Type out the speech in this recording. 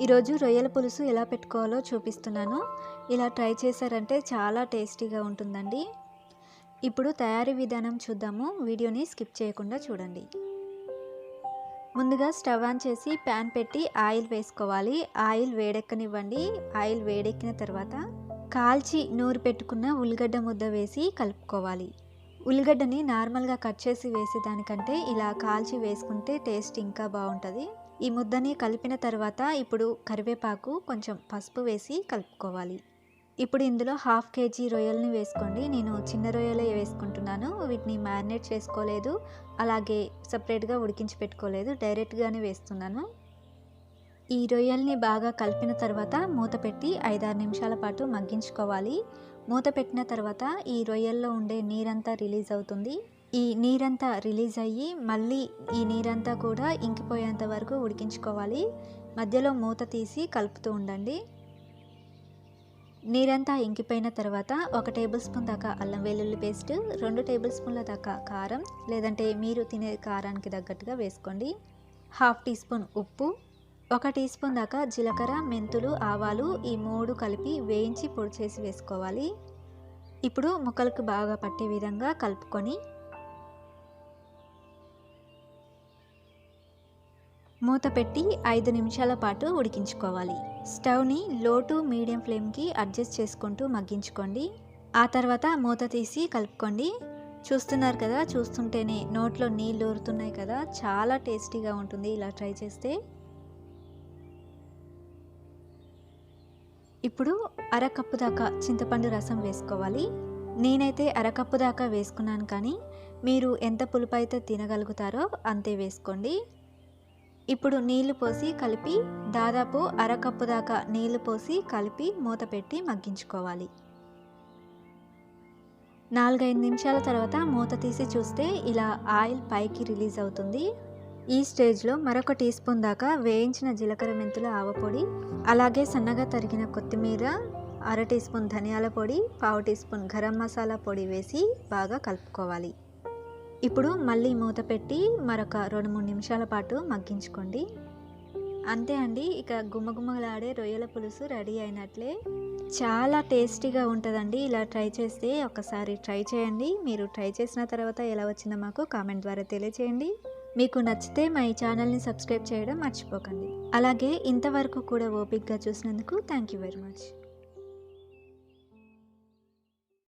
ఈరోజు రొయ్యల పులుసు ఎలా పెట్టుకోవాలో చూపిస్తున్నాను. ఇలా ట్రై చేశారంటే చాలా టేస్టీగా ఉంటుందండి. ఇప్పుడు తయారీ విధానం చూద్దాము. వీడియోని స్కిప్ చేయకుండా చూడండి. ముందుగా స్టవ్ ఆన్ చేసి ప్యాన్ పెట్టి ఆయిల్ వేసుకోవాలి. ఆయిల్ వేడెక్కనివ్వండి. ఆయిల్ వేడెక్కిన తర్వాత కాల్చి నూరు పెట్టుకున్న ఉల్లిగడ్డ ముద్ద వేసి కలుపుకోవాలి. ఉల్లిగడ్డని నార్మల్గా కట్ చేసి వేసేదానికంటే ఇలా కాల్చి వేసుకుంటే టేస్ట్ ఇంకా బాగుంటుంది. ఈ ముద్దని కలిపిన తర్వాత ఇప్పుడు కరివేపాకు కొంచెం పసుపు వేసి కలుపుకోవాలి. ఇప్పుడు ఇందులో హాఫ్ కేజీ రొయ్యల్ని వేసుకోండి. నేను చిన్న రొయ్యలే వేసుకుంటున్నాను. వీటిని మ్యారినేట్ చేసుకోలేదు. అలాగే సపరేట్గా ఉడికించి పెట్టుకోలేదు. డైరెక్ట్గానే వేస్తున్నాను. ఈ రొయ్యల్ని బాగా కలిపిన తర్వాత మూత పెట్టి ఐదారు నిమిషాల పాటు మగ్గించుకోవాలి. మూత పెట్టిన తర్వాత ఈ రొయ్యల్లో ఉండే నీరంతా రిలీజ్ అవుతుంది. ఈ నీరంతా రిలీజ్ అయ్యి మళ్ళీ ఈ నీరంతా కూడా ఇంకిపోయేంత వరకు ఉడికించుకోవాలి. మధ్యలో మూత తీసి కలుపుతూ ఉండండి. నీరంతా ఇంకిపోయిన తర్వాత ఒక టేబుల్ స్పూన్ దాకా అల్లం వెల్లుల్లి పేస్ట్ రెండు టేబుల్ స్పూన్ల దాకా కారం లేదంటే మీరు తినే కారానికి తగ్గట్టుగా వేసుకోండి. హాఫ్ టీ స్పూన్ ఉప్పు ఒక టీ స్పూన్ దాకా జీలకర్ర మెంతులు ఆవాలు ఈ మూడు కలిపి వేయించి పొడి చేసి వేసుకోవాలి. ఇప్పుడు ముక్కలకు బాగా పట్టే విధంగా కలుపుకొని మూత పెట్టి ఐదు నిమిషాల పాటు ఉడికించుకోవాలి. స్టవ్ని లో టు మీడియం ఫ్లేమ్కి అడ్జస్ట్ చేసుకుంటూ మగ్గించుకోండి. ఆ తర్వాత మూత తీసి కలుపుకోండి. చూస్తున్నారు కదా చూస్తుంటేనే నోట్లో నీళ్ళు ఊరుతున్నాయి కదా చాలా టేస్టీగా ఉంటుంది ఇలా ట్రై చేస్తే. ఇప్పుడు అరకప్పు దాకా చింతపండు రసం వేసుకోవాలి. నేనైతే అరకప్పు దాకా వేసుకున్నాను కానీ మీరు ఎంత పులుపు అయితే తినగలుగుతారో అంతే వేసుకోండి. ఇప్పుడు నీళ్ళు పోసి కలిపి దాదాపు అరకప్పు దాకా నీళ్ళు పోసి కలిపి మూత పెట్టి మగ్గించుకోవాలి. నాలుగైదు నిమిషాల తర్వాత మూత తీసి చూస్తే ఇలా ఆయిల్ పైకి రిలీజ్ అవుతుంది. ఈ స్టేజ్లో మరొక టీ స్పూన్ దాకా వేయించిన జీలకర్ర మెంతుల ఆవపొడి అలాగే సన్నగా తరిగిన కొత్తిమీర అర టీ స్పూన్ ధనియాల పొడి పావు టీ స్పూన్ గరం మసాలా పొడి వేసి బాగా కలుపుకోవాలి. ఇప్పుడు మళ్ళీ మూత పెట్టి మరొక రెండు మూడు నిమిషాల పాటు మగ్గించుకోండి. అంతే అండి ఇక గుమ్మగుమ్మలాడే రొయ్యల పులుసు రెడీ అయినట్లే. చాలా టేస్టీగా ఉంటుందండి ఇలా ట్రై చేస్తే ఒకసారి ట్రై చేయండి. మీరు ట్రై చేసిన తర్వాత ఎలా వచ్చిందో మాకు కామెంట్ ద్వారా తెలియచేయండి. మీకు నచ్చితే మా ఈ ఛానల్ని సబ్స్క్రైబ్ చేయడం మర్చిపోకండి. అలాగే ఇంతవరకు కూడా ఓపిక్గా చూసినందుకు థ్యాంక్ యూ వెరీ మచ్.